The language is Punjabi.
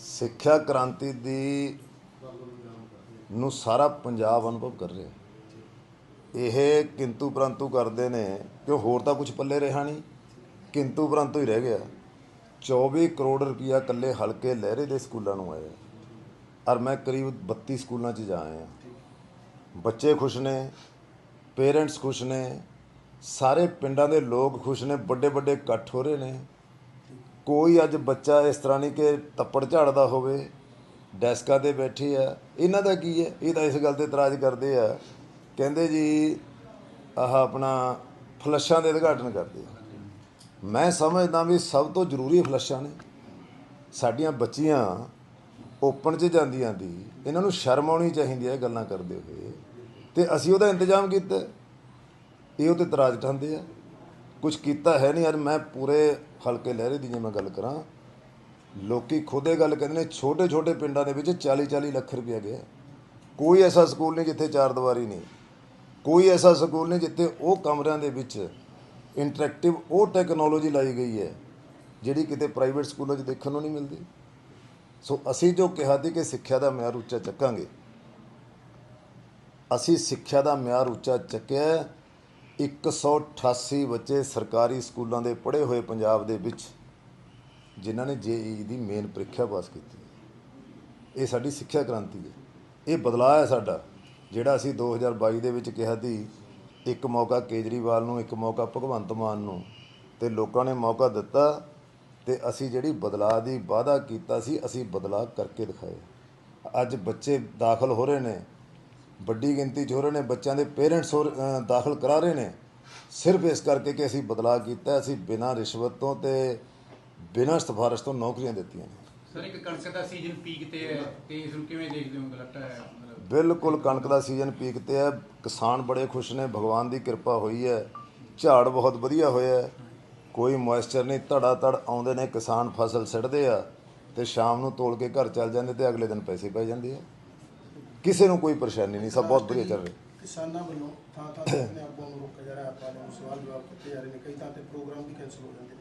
ਸਿੱਖਿਆ ਕ੍ਰਾਂਤੀ ਦੀ ਨੂੰ ਸਾਰਾ ਪੰਜਾਬ ਅਨੁਭਵ ਕਰ ਰਿਹਾ ਇਹ ਕਿੰਤੂ ਪ੍ਰੰਤੂ ਕਰਦੇ ਨੇ ਕਿ ਹੋਰ ਤਾਂ ਕੁਝ ਪੱਲੇ ਰਿਹਾ ਨਹੀਂ। ਕਿੰਤੂ ਪ੍ਰੰਤੂ ਹੀ ਰਹਿ ਗਿਆ। 24 ਕਰੋੜ ਰੁਪਇਆ ਇਕੱਲੇ ਹਲਕੇ ਲਹਿਰੇ ਦੇ ਸਕੂਲਾਂ ਨੂੰ ਆਇਆ ਔਰ ਮੈਂ ਕਰੀਬ 32 ਸਕੂਲਾਂ 'ਚ ਜਾ ਆਇਆ ਬੱਚੇ ਖੁਸ਼ ਨੇ, ਪੇਰੈਂਟਸ ਖੁਸ਼ ਨੇ, ਸਾਰੇ ਪਿੰਡਾਂ ਦੇ ਲੋਕ ਖੁਸ਼ ਨੇ ਵੱਡੇ ਵੱਡੇ ਇਕੱਠ ਹੋ ਰਹੇ ਨੇ। ਕੋਈ ਅੱਜ ਬੱਚਾ ਇਸ ਤਰ੍ਹਾਂ ਨਹੀਂ ਕਿ ਤੱਪੜ ਝਾੜਦਾ ਹੋਵੇ, ਡੈਸਕਾਂ ਤੇ ਬੈਠੇ ਆ। ਇਹਨਾਂ ਦਾ ਕੀ ਹੈ? ਇਹ ਤਾਂ ਇਸ ਗੱਲ ਤੇ ਇਤਰਾਜ਼ ਕਰਦੇ ਆ। ਕਹਿੰਦੇ ਜੀ, ਆਹ ਆਪਣਾ ਫਲੱਸ਼ਾਂ ਦੇ ਉਦਘਾਟਨ ਕਰਦੇ ਆ। ਮੈਂ ਸਮਝਦਾ ਵੀ ਸਭ ਤੋਂ ਜ਼ਰੂਰੀ ਫਲੱਸ਼ਾਂ ਨੇ। ਸਾਡੀਆਂ ਬੱਚੀਆਂ ਓਪਨ 'ਚ ਜਾਂਦੀਆਂ ਦੀ, ਇਹਨਾਂ ਨੂੰ ਸ਼ਰਮ ਆਉਣੀ ਚਾਹੀਦੀ ਹੈ ਗੱਲਾਂ ਕਰਦੇ ਹੋਏ। ਤੇ ਅਸੀਂ ਉਹਦਾ ਇੰਤਜ਼ਾਮ ਕੀਤਾ। ਇਹ ਉਹ ਤੇ ਇਤਰਾਜ਼ ਠਾਂਦੇ ਆ। ਕੁਝ ਕੀਤਾ ਹੈ ਨਹੀਂ। ਯਾਰ ਮੈਂ ਪੂਰੇ ਹਲਕੇ ਲਹਿਰੇ ਦੀ ਜੇ ਮੈਂ ਗੱਲ ਕਰਾਂ, ਲੋਕੀ ਖੁਦੇ ਗੱਲ ਕਹਿੰਦੇ ਨੇ ਛੋਟੇ ਛੋਟੇ ਪਿੰਡਾਂ ਦੇ ਵਿੱਚ 40 40 ਲੱਖ ਰੁਪਇਆ ਗਿਆ ਕੋਈ ਐਸਾ ਸਕੂਲ ਨਹੀਂ ਜਿੱਥੇ ਚਾਰ ਦੀਵਾਰੀ ਨਹੀਂ। ਕੋਈ ਐਸਾ ਸਕੂਲ ਨਹੀਂ ਜਿੱਥੇ ਉਹ ਕਮਰਿਆਂ ਦੇ ਵਿੱਚ ਇੰਟਰੈਕਟਿਵ ਉਹ ਟੈਕਨੋਲੋਜੀ ਲਾਈ ਗਈ ਹੈ, ਜਿਹੜੀ ਕਿਤੇ ਪ੍ਰਾਈਵੇਟ ਸਕੂਲਾਂ 'ਚ ਦੇਖਣ ਨੂੰ ਨਹੀਂ ਮਿਲਦੀ। ਸੋ ਅਸੀਂ ਜੋ ਕਿਹਾ ਸੀ ਕਿ ਸਿੱਖਿਆ ਦਾ ਮਿਆਰ ਉੱਚਾ ਚੱਕਾਂਗੇ। ਅਸੀਂ ਸਿੱਖਿਆ ਦਾ ਮਿਆਰ ਉੱਚਾ ਚੱਕਿਆ 188 ਬੱਚੇ ਸਰਕਾਰੀ ਸਕੂਲਾਂ ਦੇ ਪੜ੍ਹੇ ਹੋਏ ਪੰਜਾਬ ਦੇ ਵਿੱਚ, ਜਿਨ੍ਹਾਂ ਨੇ ਜੇਈ ਦੀ ਮੇਨ ਪ੍ਰੀਖਿਆ ਪਾਸ ਕੀਤੀ ਇਹ ਸਾਡੀ ਸਿੱਖਿਆ ਕ੍ਰਾਂਤੀ ਹੈ। ਇਹ ਬਦਲਾਅ ਹੈ ਸਾਡਾ, ਜਿਹੜਾ ਅਸੀਂ 2022 ਦੇ ਵਿੱਚ ਕਿਹਾ ਸੀ, ਇੱਕ ਮੌਕਾ ਕੇਜਰੀਵਾਲ ਨੂੰ, ਇੱਕ ਮੌਕਾ ਭਗਵੰਤ ਮਾਨ ਨੂੰ, ਤੇ ਲੋਕਾਂ ਨੇ ਮੌਕਾ ਦਿੱਤਾ, ਤੇ ਅਸੀਂ ਜਿਹੜੀ ਬਦਲਾਅ ਦੀ ਵਾਅਦਾ ਕੀਤਾ ਸੀ, ਅਸੀਂ ਬਦਲਾਅ ਕਰਕੇ ਦਿਖਾਏ ਅੱਜ ਬੱਚੇ ਦਾਖਲ ਹੋ ਰਹੇ ਨੇ ਵੱਡੀ ਗਿਣਤੀ 'ਚ ਹੋ ਰਹੇ ਨੇ ਬੱਚਿਆਂ ਦੇ ਪੇਰੈਂਟਸ ਦਾਖਲ ਕਰਾ ਰਹੇ ਨੇ। ਸਿਰਫ ਇਸ ਕਰਕੇ ਕਿ ਅਸੀਂ ਬਦਲਾਅ ਕੀਤਾ ਅਸੀਂ ਬਿਨਾਂ ਰਿਸ਼ਵਤ ਤੋਂ ਤੇ ਬਿਨਾਂ ਸਿਫਾਰਿਸ਼ ਤੋਂ ਨੌਕਰੀਆਂ ਦਿੱਤੀਆਂ ਨੇ। ਸਰ ਇੱਕ ਕਣਕ ਦਾ ਸੀਜ਼ਨ ਪੀਕ ਤੇ ਹੈ ਤੇ ਇਸ ਨੂੰ ਕਿਵੇਂ ਦੇਖਦੇ ਹੋ ਲੱਗਦਾ ਹੈ ਬਿਲਕੁਲ ਕਣਕ ਦਾ ਸੀਜ਼ਨ ਪੀਕ ਤੇ ਹੈ। ਕਿਸਾਨ ਬੜੇ ਖੁਸ਼ ਨੇ ਭਗਵਾਨ ਦੀ ਕਿਰਪਾ ਹੋਈ ਹੈ। ਝਾੜ ਬਹੁਤ ਵਧੀਆ ਹੋਇਆ ਹੈ। ਕੋਈ ਮੋਇਸਚਰ ਨਹੀਂ ਧੜਾ ਧੜ ਆਉਂਦੇ ਨੇ ਕਿਸਾਨ ਫਸਲ ਸਿੱਟਦੇ ਆ ਤੇ ਸ਼ਾਮ ਨੂੰ ਤੋਲ ਕੇ ਘਰ ਚੱਲ ਜਾਂਦੇ ਤੇ ਅਗਲੇ ਦਿਨ ਪੈਸੇ ਪੈ ਜਾਂਦੇ ਆ। ਕਿਸੇ ਨੂੰ ਕੋਈ ਪਰੇਸ਼ਾਨੀ ਨਹੀਂ, ਸਭ ਬਹੁਤ ਵਧੀਆ ਚੱਲ ਰਿਹਾ। ਕਿਸਾਨਾਂ ਵੱਲੋਂ ਥਾਂ ਥਾਂ ਤੇ ਆਪਣੇ ਆਗੂਆਂ ਨੂੰ ਰੋਕਿਆ ਜਾ ਰਿਹਾ, ਆਪਾਂ ਨੂੰ ਸਵਾਲ ਜਵਾਬ ਕੀਤੇ ਜਾ ਰਹੇ ਨੇ, ਕਈ ਥਾਂ ਤੇ ਪ੍ਰੋਗਰਾਮ ਵੀ ਕੈਂਸਲ ਹੋ ਜਾਂਦੇ ਨੇ।